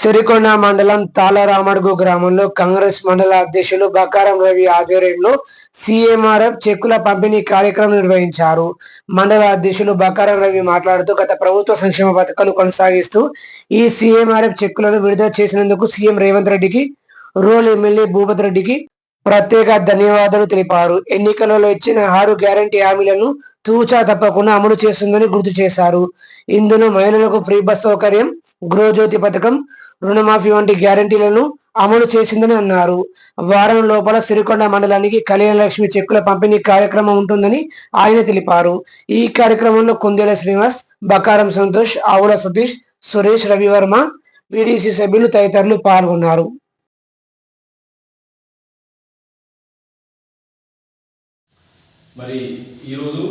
సిరికొండ మండలం తాళరామడుగు గ్రామంలో కాంగ్రెస్ మండల అధ్యక్షులు బకారం రవి ఆధ్వర్యంలో సీఎంఆర్ఎఫ్ చెక్కుల పంపిణీ కార్యక్రమం నిర్వహించారు. మండల అధ్యక్షులు బకారం రవి మాట్లాడుతూ గత ప్రభుత్వ సంక్షేమ పథకాలు కొనసాగిస్తూ ఈ సీఎంఆర్ఎఫ్ చెక్కులను విడుదల చేసినందుకు సీఎం రేవంత్ రెడ్డికి రూరల్ ఎమ్మెల్యే భూపత్ రెడ్డికి ప్రత్యేక ధన్యవాదాలు తెలిపారు. ఎన్నికలలో ఇచ్చిన ఆరు గ్యారంటీ హామీలను తూచా తప్పకుండా అమలు చేస్తుందని గుర్తు చేశారు. ఇందులో మహిళలకు ఫ్రీ బస్ సౌకర్యం గృహజ్యోతి పథకం రుణమాఫీ వంటి గ్యారంటీలను అమలు చేసిందని అన్నారు. వారం లోపల సిరికొండ మండలానికి కళ్యాణలక్ష్మి చెక్కుల పంపిణీ కార్యక్రమం ఉంటుందని ఆయన తెలిపారు. ఈ కార్యక్రమంలో కుందేల శ్రీనివాస్ బకారం సంతోష్ ఆవుల సతీష్ సురేష్ రవివర్మ పీడీసీ సభ్యులు తదితరులు పాల్గొన్నారు. మరి ఈరోజు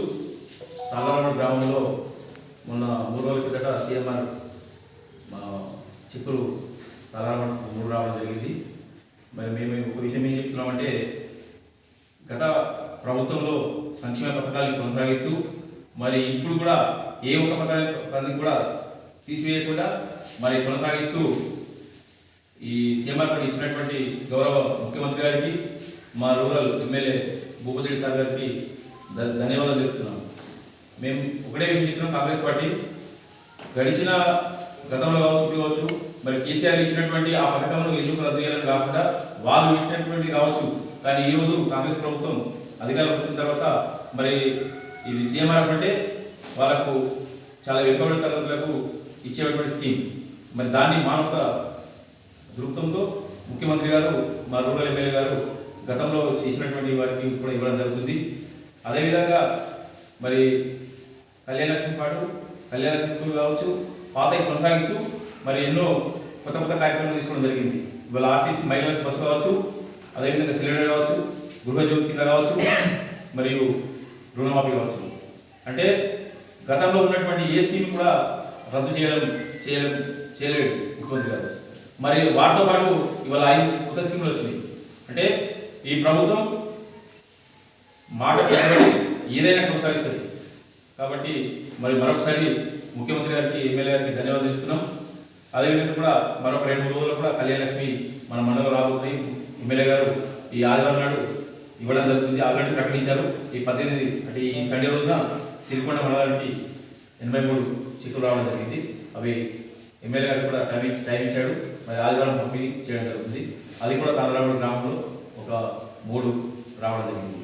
తాళరామ గ్రామంలో మొన్న మూడు రోజుల కిందట సీఎంఆర్ మా చిక్కులు తాళరామ మూడు రావడం జరిగింది. మరి మేము ఒక విషయం ఏం చెప్తున్నామంటే గత ప్రభుత్వంలో సంక్షేమ పథకాలను కొనసాగిస్తూ మరి ఇప్పుడు కూడా ఏ ఒక్క పథకాన్ని కూడా తీసివేయకుండా మరి కొనసాగిస్తూ ఈ సీఎంఆర్ పని ఇచ్చినటువంటి గౌరవ ముఖ్యమంత్రి గారికి మా రూరల్ ఎమ్మెల్యే భూపతి సార్ గారికి ధన్యవాదాలు చెప్తున్నాం మేము ఒకటే విషయం చెప్తున్నాం కాంగ్రెస్ పార్టీ. గడిచిన గతంలో కావచ్చు ఇప్పుడు కావచ్చు మరి కేసీఆర్ ఇచ్చినటువంటి ఆ పథకంలో ఎందుకు రద్దు చేయాలని కాకుండా వాళ్ళు ఇచ్చినటువంటి కావచ్చు. కానీ ఈరోజు కాంగ్రెస్ ప్రభుత్వం అధికారం వచ్చిన తర్వాత మరి ఇది సీఎంఆర్ అంటే వాళ్ళకు చాలా వెనుకబడిన తరగతులకు ఇచ్చేటువంటి స్కీమ్. మరి దాన్ని మానవ దృక్పథంతో ముఖ్యమంత్రి గారు మా రూరల్ ఎమ్మెల్యే గారు గతంలో చేసినటువంటి వారికి కూడా ఇవ్వడం జరుగుతుంది. అదేవిధంగా మరి కళ్యాణలక్ష్మి పాటు కళ్యాణ లక్ష్మి కావచ్చు పాత కొనసాగిస్తూ మరి ఎన్నో కొత్త కొత్త కార్యక్రమాలు తీసుకోవడం జరిగింది. ఇవాళ ఆర్టీసీ మహిళలకు బస్సు కావచ్చు అదేవిధంగా సిలిండర్ కావచ్చు గృహజ్యోతి కింద కావచ్చు మరియు రుణమాఫీ కావచ్చు. అంటే గతంలో ఉన్నటువంటి ఏ స్కీమ్ కూడా రద్దు చేయడం చేయడం చేయలేదు ముఖ్యమంత్రి గారు మరి వారితో పాటు ఇవాళ ఐదు కొత్త స్కీములు వచ్చినాయి. అంటే ఈ ప్రభుత్వం మాట ఏదైనా కొనసాగిస్తుంది. కాబట్టి మరి మరొకసారి ముఖ్యమంత్రి గారికి ఎమ్మెల్యే గారికి ధన్యవాదాలు చెప్తున్నాం అదేవిధంగా కూడా మరొక రెండు మూడు రోజుల్లో కూడా కళ్యాణలక్ష్మి మన మండలం రాబోతుంది. ఎమ్మెల్యే గారు ఈ ఆదివారం నాడు ఇవ్వడం జరుగుతుంది. ఆల్రెడీ ప్రకటించారు. ఈ పద్దెనిమిది అంటే ఈ సండే రోజున సిరికొండ మండలానికి ఎనభై మూడు చిక్కులు రావడం జరిగింది. అవి ఎమ్మెల్యే గారు కూడా టైం టైం ఇచ్చాడు. మరి ఆదివారం పంపిణీ చేయడం జరుగుతుంది. అది కూడా తాళరాముడు గ్రామంలో ఒక మూడు రావడం జరిగింది.